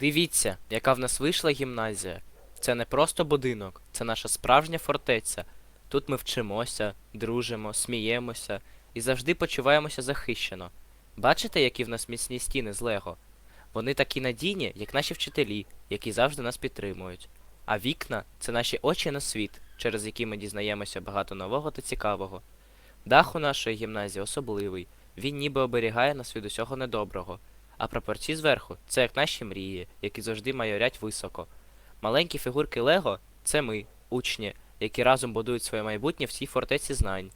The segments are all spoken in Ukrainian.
Дивіться, яка в нас вийшла гімназія. Це не просто будинок, це наша справжня фортеця. Тут ми вчимося, дружимо, сміємося і завжди почуваємося захищено. Бачите, які в нас міцні стіни з Лего? Вони такі надійні, як наші вчителі, які завжди нас підтримують. А вікна це наші очі на світ, через які ми дізнаємося багато нового та цікавого. Дах у нашої гімназії особливий, він ніби оберігає нас від усього недоброго. А прапорці зверху це як наші мрії, які завжди майорять високо. Маленькі фігурки Лего це ми, учні, які разом будують своє майбутнє в цій фортеці знань.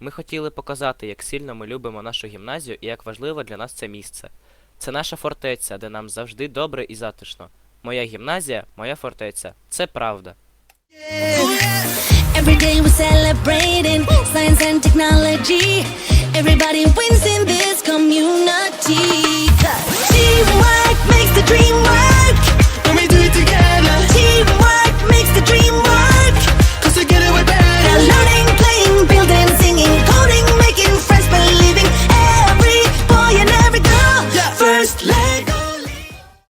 Ми хотіли показати, як сильно ми любимо нашу гімназію і як важливо для нас це місце. Це наша фортеця, де нам завжди добре і затишно. Моя гімназія, моя фортеця. Це правда. Every day we're celebrating science and technology. Everybody wins community.